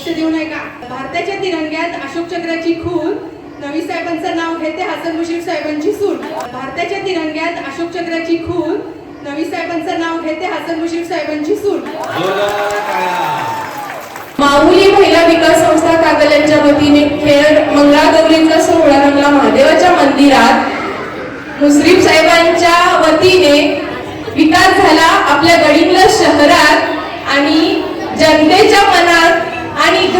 लक्ष देऊ नये का? भारताच्या तिरंग्यात अशोक चक्राची खून. नवी साहेबांचं नाव घेते हसन मुश्रीफ साहेबांची सून. भारताच्या तिरंग्यात अशोक चक्राची खून. नवी साहेबांचं नाव घेते हसन मुश्रीफ साहेबांची सून. माऊली महिला विकास संस्था कागल यांच्या वतीने खेळ मंगळागौरीचा सोहळा रंगला महादेवाच्या मंदिरात. मुश्रीफ साहेबांच्या वतीने विकास झाला आपल्या गडिंग्लज शहरात आणि जनतेच्या मनात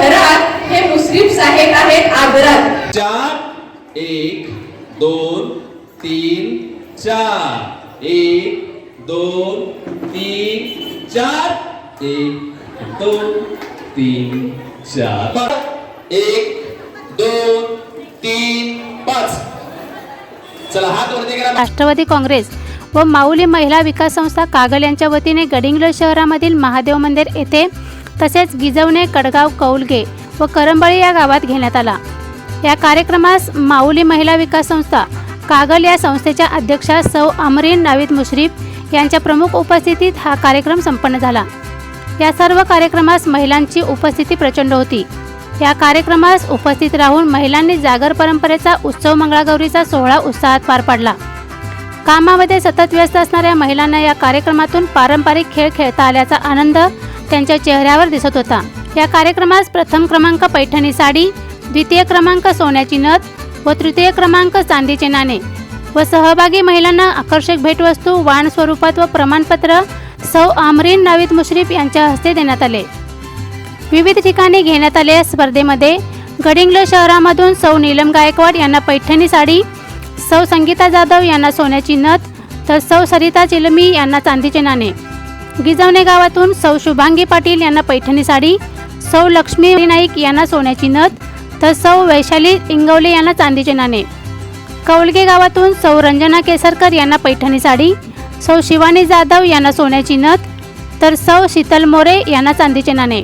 घरात हे मुश्रीफ साहेब आहेत आदरात. चार एक दोन तीन चार. एक दोन तीन चार. एक दोन तीन चार. एक दोन तीन पाच. चला हात वरती करा. राष्ट्रवादी काँग्रेस व माऊली महिला विकास संस्था कागल यांच्या वतीने गडिंग्लज शहरामधील महादेव मंदिर येथे तसेच गिजवणे कडगाव कौलगे व करंबळी या गावात घेण्यात आला. या कार्यक्रमास माऊली महिला विकास संस्था कागल या संस्थेच्या अध्यक्षा सौ अमरीन नावीद मुश्रीफ यांच्या प्रमुख उपस्थितीत हा कार्यक्रम संपन्न झाला. या सर्व कार्यक्रमास महिलांची उपस्थिती प्रचंड होती. या कार्यक्रमास उपस्थित राहून महिलांनी जागर परंपरेचा उत्सव मंगळागौरीचा सोहळा उत्साहात पार पाडला. कामामध्ये सतत व्यस्त असणाऱ्या महिलांना या कार्यक्रमातून पारंपरिक खेळ खेळता आल्याचा आनंद त्यांच्या चेहऱ्यावर दिसत होता. या कार्यक्रमास प्रथम क्रमांक पैठणी साडी द्वितीय क्रमांक सोन्याची नथ व तृतीय क्रमांक चांदीचे नाणे. व सहभागी महिलांना आकर्षक भेटवस्तू वाण स्वरूपात व प्रमाणपत्र सौ आमरीन नावीद मुश्रीफ यांच्या हस्ते देण्यात आले. विविध ठिकाणी घेण्यात आलेल्या स्पर्धेमध्ये गडिंग्लज शहरामधून सौ नीलम गायकवाड यांना पैठणी साडी सौ संगीता जाधव यांना सोन्याची नथ तर सौ सरिता चिलमी यांना चांदीचे नाणे. गिजवणे गावातून सौ शुभांगी पाटील यांना पैठणी साडी सौ लक्ष्मी नाईक यांना सोन्याची नथ तर सौ वैशाली इंगवले यांना चांदीचे नाणे. कौलगे गावातून सौ रंजना केसरकर यांना पैठणी साडी सौ शिवानी जाधव यांना सोन्याची नथ तर सौ शीतल मोरे यांना चांदीचे नाणे.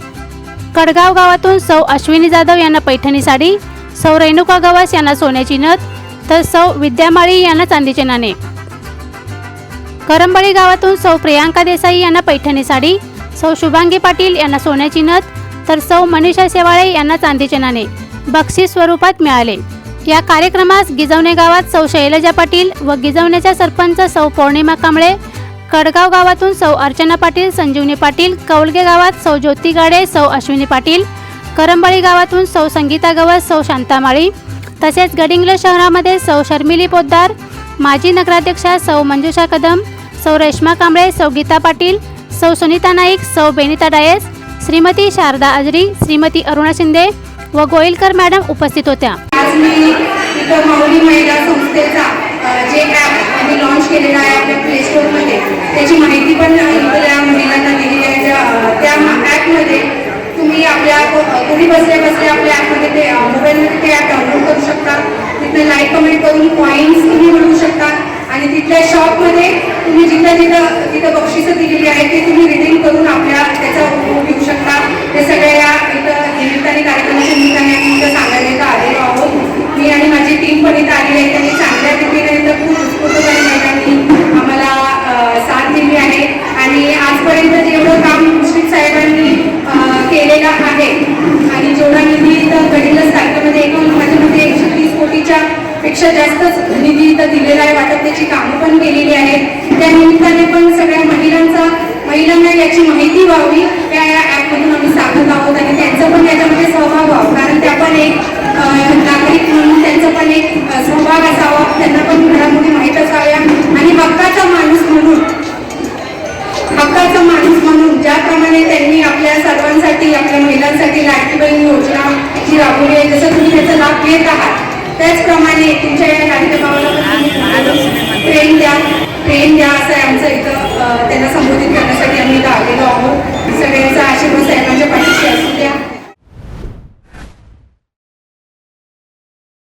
कडगाव गावातून सौ अश्विनी जाधव यांना पैठणी साडी सौ रेणुका गवास यांना सोन्याची नथ तर सौ विद्यामाळी यांना चांदीचे नाणे. करंबळी गावातून सौ प्रियांका देसाई यांना पैठणी साडी सौ शुभांगी पाटील यांना सोन्याची नथ तर सौ मनीषा शेवाळे यांना चांदीचे नाणे बक्षीस स्वरूपात मिळाले. या कार्यक्रमास गिजवणे गावात सौ शैलजा पाटील व गिजवण्याच्या सरपंच सौ पौर्णिमा कांबळे कडगाव गावातून सौ अर्चना पाटील संजीवनी पाटील कौलगे गावात सौ ज्योती गाडे सौ अश्विनी पाटील करंबळी गावातून सौ संगीता गवत सौ शांतामाळी तसेच गडिंग्लज शहरामध्ये सौ शर्मिली पोद्दार माजी नगराध्यक्षा सौ मंजुषा कदम सौ रेश्मा कांबळे सौ गीता पाटील सौ सुनीता नाईक सौ बेनिता डायस श्रीमती शारदा आजरी श्रीमती अरुणा शिंदे व गोयलकर मॅडम उपस्थित होत्या. आज मी इथं माऊली महिला संस्थेचा जे ॲप आम्ही लॉन्च केलेला आहे आपल्या प्ले स्टोरमध्ये त्याची माहिती पण या महिलांना दिलेली आहे. त्या ॲपमध्ये तुम्ही आपल्या अ, तुम्ही बसल्या बसल्या आपल्या ॲपमध्ये ते मोबाईलमध्ये ते ॲप डाउनलोड करू शकता. तिथं लाईक कमेंट करून पॉईंट्स तुम्ही मिळवू शकता आणि तिथल्या शॉपमध्ये तुम्ही जिथं जिथं तिथं बक्षिसं दिलेली आहेत ते तुम्ही रिडिंग करून आपल्या त्याचा उपयोग घेऊ शकता. हे सगळ्या या इथं निमित्ताने कार्यक्रमाच्या निमित्ताने आम्ही इथं सांगायला इथं आलेलो आहोत. मी आणि माझी टीम पण इथं आलेली आहे. पेक्षा जास्तच निधी इथं दिलेला आहे वाटत त्याची कामं पण केलेली आहेत. त्या निमित्ताने पण सगळ्या महिलांचा महिलांना याची माहिती व्हावी त्या या ॲपमधून आम्ही सांगत आहोत. आणि त्यांचं पण याच्यामध्ये सहभाग व्हावा. कारण त्या पण एक नागरिक म्हणून त्यांचा पण एक सहभाग असावा. त्यांना पण घडामोडी माहीत असाव्या. आणि हक्काचा माणूस म्हणून हक्काचा माणूस म्हणून ज्याप्रमाणे त्यांनी आपल्या सर्वांसाठी आपल्या महिलांसाठी लाडकी बहीण योजना जी राबवली आहे जसं तुम्ही त्याचा लाभ घेत आहात त्याचप्रमाणे तुमच्या या नाट्यभावाला प्रेम द्या. ट्रेन द्या असं आमचं इथं त्यांना संबोधित करण्यासाठी आम्ही इथं आलेलो आहोत. सगळ्यांचा आशीर्वाद